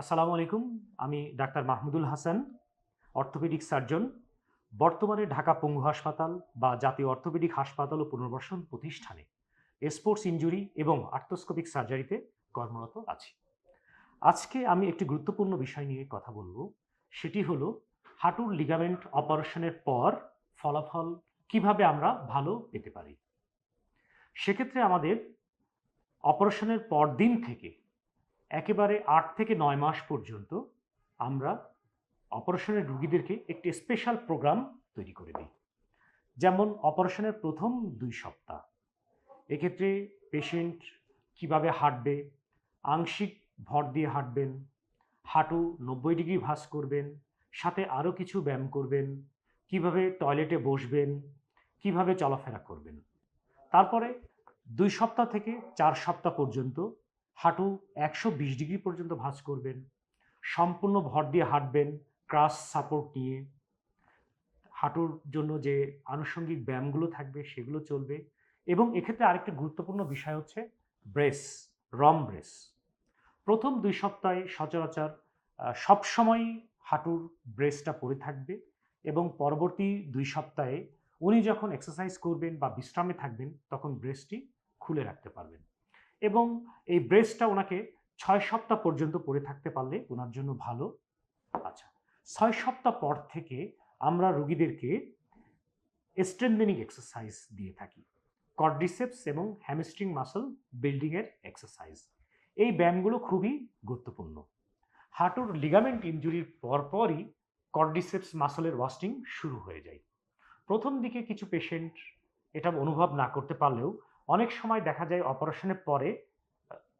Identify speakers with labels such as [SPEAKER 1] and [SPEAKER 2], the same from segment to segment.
[SPEAKER 1] আসসালামু আলাইকুম, আমি doctor Mahmudul Hasan, orthopaedic surgeon, বর্তমানে ঢাকা পঙ্গু হাসপাতাল বা জাতীয় অর্থোপেডিক হাসপাতাল ও পুনর্বাসন প্রতিষ্ঠানে স্পোর্টস ইনজুরি এবং আর্থোস্কোপিক সার্জারিতে কর্মরত আছি। আজকে আমি একটি গুরুত্বপূর্ণ বিষয় নিয়ে কথা বলব, সেটি হলো হাঁটুর লিগামেন্ট অপারেশনের পর ফলাফল কীভাবে আমরা ভালো পেতে পারি। সেক্ষেত্রে আমাদের অপারেশনের পর দিন থেকে একেবারে আট থেকে নয় মাস পর্যন্ত আমরা অপারেশনের রুগীদেরকে একটি স্পেশাল প্রোগ্রাম তৈরি করে দিই। যেমন অপারেশনের প্রথম দুই সপ্তাহ। এক্ষেত্রে পেশেন্ট কীভাবে হাঁটবে, আংশিক ভর দিয়ে হাঁটবেন, হাঁটু নব্বই ডিগ্রি ভাস করবেন, সাথে আরও কিছু ব্যায়াম করবেন, কীভাবে টয়লেটে বসবেন, কীভাবে চলাফেরা করবেন। তারপরে দুই সপ্তাহ থেকে চার সপ্তাহ পর্যন্ত হাঁটু একশো বিশ ডিগ্রি পর্যন্ত ভাঁজ করবেন। সম্পূর্ণ ভর দিয়ে হাঁটবেন, ক্রাস সাপোর্ট নিয়ে। হাঁটুর জন্য যে আনুষঙ্গিক ব্যায়ামগুলো থাকবে সেগুলো চলবে এবং এক্ষেত্রে আরেকটি গুরুত্বপূর্ণ বিষয় হচ্ছে ব্রেস, রম ব্রেস। প্রথম দুই সপ্তাহে সচরাচর সবসময় হাঁটুর ব্রেসটা পরে থাকবে এবং পরবর্তী দুই সপ্তাহে উনি যখন এক্সারসাইজ করবেন বা বিশ্রামে থাকবেন তখন ব্রেসটি খুলে রাখতে পারবেন। এবং এই ব্রেসটা ওনাকে ছয় সপ্তাহ পর্যন্ত পরে থাকতে পারলে ওনার জন্য ভালো। আচ্ছা ছয় সপ্তাহ পর থেকে আমরা রুগীদেরকে স্ট্রেন্থেনিং এক্সারসাইজ দিয়ে থাকি। কর্ডিসেপস এবং হ্যামস্ট্রিং মাসল বিল্ডিংয়ের এক্সারসাইজ এই ব্যায়ামগুলো খুবই গুরুত্বপূর্ণ। হাঁটুর লিগামেন্ট ইনজুরির পরপরই কর্ডিসেপস মাসলের ওয়াস্টিং শুরু হয়ে যায়। প্রথম দিকে কিছু পেশেন্ট এটা অনুভব না করতে পারলেও অনেক সময় দেখা যায় অপারেশনের পরে,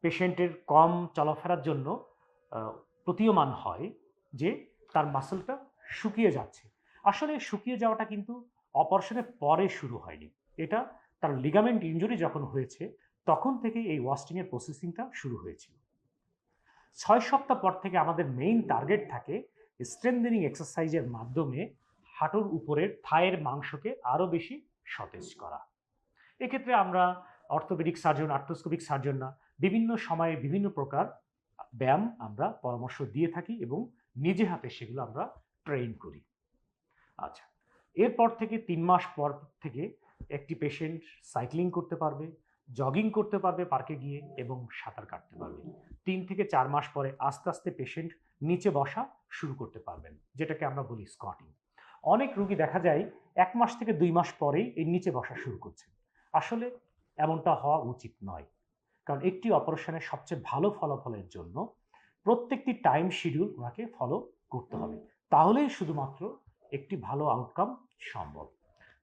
[SPEAKER 1] পেশেন্টের কম চলাফেরার জন্য প্রতীয়মান হয় যে তার মাসলটা শুকিয়ে যাচ্ছে। আসলে শুকিয়ে যাওয়াটা কিন্তু অপারেশনের পরে শুরু হয়নি। এটা তার লিগামেন্ট ইঞ্জুরি যখন হয়েছে, তখন থেকে এই ওয়াস্টিংয়ের প্রসেসিংটা শুরু হয়েছিল। ছয় সপ্তাহ পর থেকে আমাদের মেইন টার্গেট থাকে স্ট্রেন্থেনিং এক্সারসাইজের মাধ্যমে হাঁটুর উপরের, থায়ের মাংসকে আরও বেশি সতেজ করা। এক্ষেত্রে আমরা অর্থোপেডিক সার্জন আর্থোস্কোপিক সার্জন না, বিভিন্ন সময়ে বিভিন্ন প্রকার ব্যায়াম আমরা পরামর্শ দিয়ে থাকি এবং নিজে হাতে সেগুলো আমরা ট্রেন করি। আচ্ছা এরপর থেকে তিন মাস পর থেকে একটি পেশেন্ট সাইক্লিং করতে পারবে জগিং করতে পারবে পার্কে গিয়ে এবং সাঁতার কাটতে পারবে। তিন থেকে চার মাস পরে আস্তে আস্তে পেশেন্ট নিচে বসা শুরু করতে পারবেন, যেটাকে আমরা বলি স্কটিং অনেক রুগী দেখা যায় এক মাস থেকে দুই মাস পরেই এই নিচে বসা শুরু করছে। আসলে এমনটা হওয়া উচিত নয়। কারণ একটি অপারেশনের সবচেয়ে ভালো ফলাফলের জন্য প্রত্যেকটি টাইম শিডিউল ওনাকে ফলো করতে হবে। তাহলেই শুধুমাত্র একটি ভালো আউটকাম সম্ভব।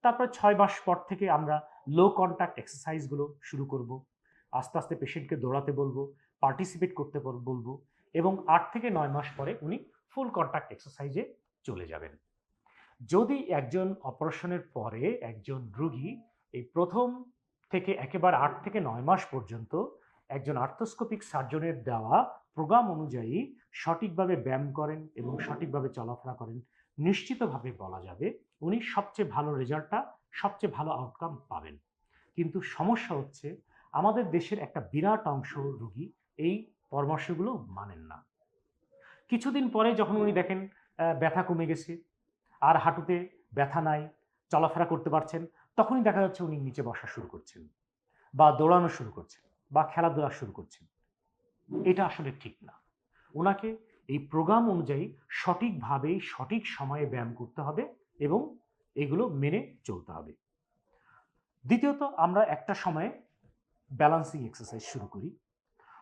[SPEAKER 1] তারপর ছয় মাস পর থেকে আমরা লো কন্ট্যাক্ট এক্সারসাইজগুলো শুরু করব। আস্তে আস্তে পেশেন্টকে দৌড়াতে বলব পার্টিসিপেট করতে বলব এবং আট থেকে নয় মাস পরে উনি ফুল কন্ট্যাক্ট এক্সারসাইজে চলে যাবেন। যদি একজন অপারেশনের পরে একজন রোগী এই প্রথম থেকে একেবারে আট থেকে নয় মাস পর্যন্ত একজন আর্থোস্কোপিক সার্জনের দেওয়া প্রোগ্রাম অনুযায়ী সঠিকভাবে ব্যায়াম করেন এবং সঠিকভাবে চলাফেরা করেন। নিশ্চিতভাবে বলা যাবে উনি সবচেয়ে ভালো রেজাল্টটা সবচেয়ে ভালো আউটকাম পাবেন। কিন্তু সমস্যা হচ্ছে আমাদের দেশের একটা বিরাট অংশ রোগী এই পরামর্শগুলো মানেন না। কিছুদিন পরে যখন উনি দেখেন ব্যথা কমে গেছে, আর হাঁটুতে ব্যথা নাই, চলাফেরা করতে পারছেন তখনই দেখা যাচ্ছে উনি নিচে বসা শুরু করছেন বা দৌড়ানো শুরু করছেন বা খেলাধুলা শুরু করছেন। এটা আসলে ঠিক না। ওনাকে এই প্রোগ্রাম অনুযায়ী সঠিকভাবেই সঠিক সময়ে ব্যায়াম করতে হবে এবং এগুলো মেনে চলতে হবে। দ্বিতীয়ত, আমরা একটা সময়ে ব্যালান্সিং এক্সারসাইজ শুরু করি।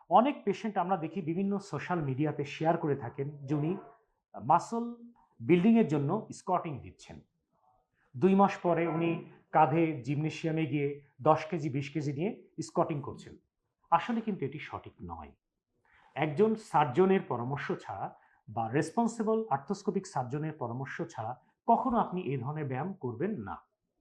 [SPEAKER 1] অনেক পেশেন্ট আমরা দেখি বিভিন্ন সোশ্যাল মিডিয়াতে শেয়ার করে থাকেন যে উনি মাসল বিল্ডিংয়ের জন্য স্কটিং দিচ্ছেন। দুই মাস পরে উনি কাঁধে জিমনেশিয়ামে গিয়ে দশ কেজি, বিশ কেজি নিয়ে স্কটিং করছেন। আসলে কিন্তু এটি সঠিক নয়। একজন সার্জনের পরামর্শ ছাড়া বা রেসপন্সিবল আর্থোস্কোপিক সার্জনের পরামর্শ ছাড়া কখনো আপনি এ ধরনের ব্যায়াম করবেন না।